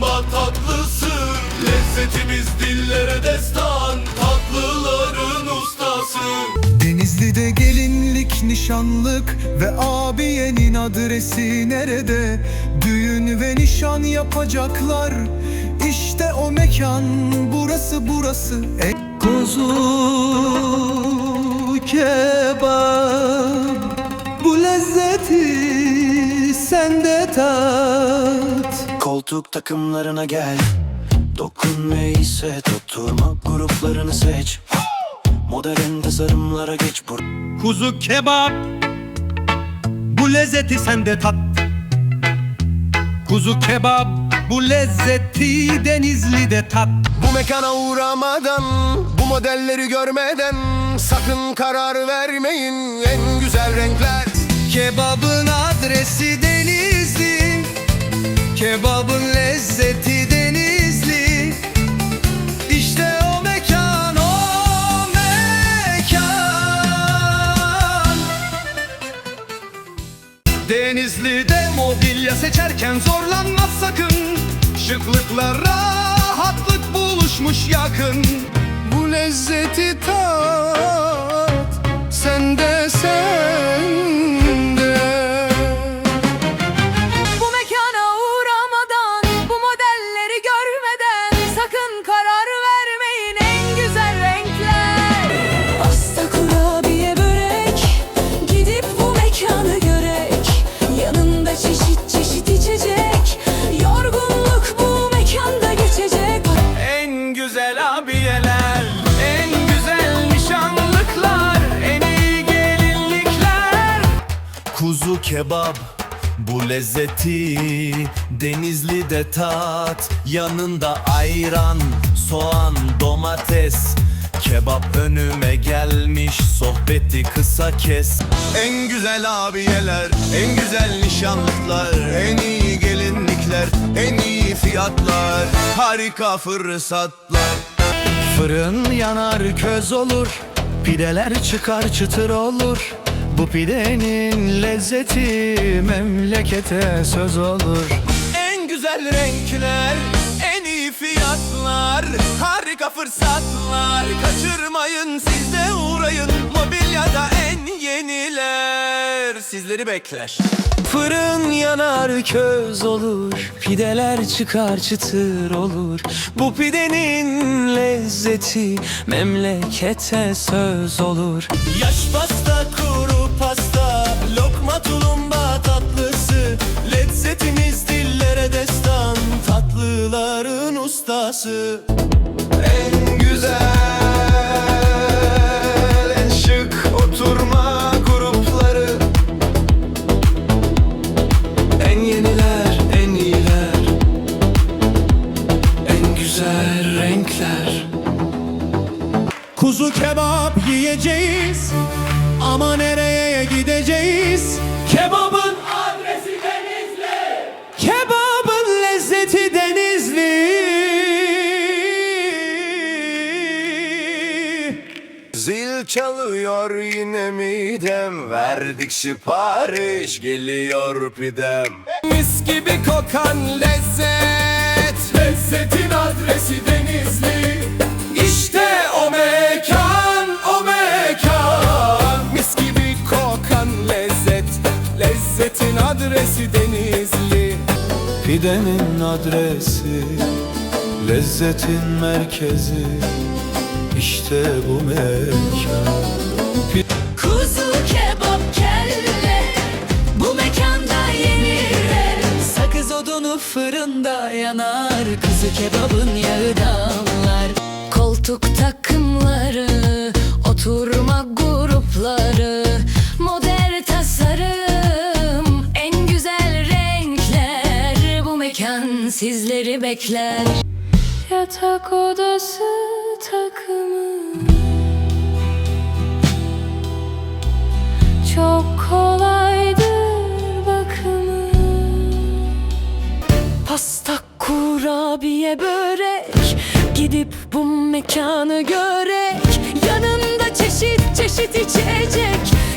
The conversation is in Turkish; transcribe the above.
Kavurma tatlısı Lezzetimiz dillere destan Tatlıların ustası Denizli'de gelinlik, nişanlık ve abiyenin adresi nerede? Düğün ve nişan yapacaklar İşte o mekan burası burası e Kuzu kebap Bu lezzeti sende tat Koltuk takımlarına gel. Dokun ve hisset Oturma gruplarını seç. Modern tasarımlara geç bur Kuzu kebap Bu lezzeti sende tat. Kuzu kebap Bu lezzeti Denizli'de tat. Bu mekana uğramadan, bu modelleri görmeden Sakın karar vermeyin. En güzel renkler. Kebabın adresi Denizli. Kebabın Denizli'de mobilya seçerken zorlanma sakın. Şıklıkla rahatlık buluşmuş yakın. Bu lezzeti tat Sende sende Kuzu kebap Bu lezzeti Denizli'de tat Yanında ayran Soğan domates. Kebap önüme gelmiş Sohbeti kısa kes. En güzel abiyeler, en güzel nişanlıklar, en iyi gelinlikler, en iyi fiyatlar, harika fırsatlar. Fırın yanar köz olur Pideler çıkar çıtır olur Bu pidenin lezzeti memlekete söz olur. En güzel renkler, en iyi fiyatlar, harika fırsatlar. Kaçırmayın siz de uğrayın, mobilyada en yeniler. Sizleri bekler. Fırın yanar köz olur. Pideler çıkar çıtır olur. Bu pidenin lezzeti memlekete söz olur. Yaş pasta ustası En güzel, en şık oturma grupları. En yeniler, en iyiler En güzel renkler Kuzu kebap yiyeceğiz Ama nereye gideceğiz Kebabın çalıyor yine midem. Verdik sipariş geliyor pidem. Mis gibi kokan lezzet. Lezzetin adresi Denizli. İşte o mekan o mekan. Mis gibi kokan lezzet. Lezzetin adresi Denizli. Pidenin adresi Lezzetin merkezi İşte bu mekan Kuzu kebap kelle, bu mekanda yenir. Sakız odunu fırında yanar, kuzu kebabın yağı damlar. Koltuk takımları, oturma grupları, modern tasarım, en güzel renkler. Bu mekan sizleri bekler. Yatak odası takımı. Çok kolaydır bakımı. Pasta, kurabiye, börek. Gidip bu mekanı görek. Yanında çeşit çeşit içecek.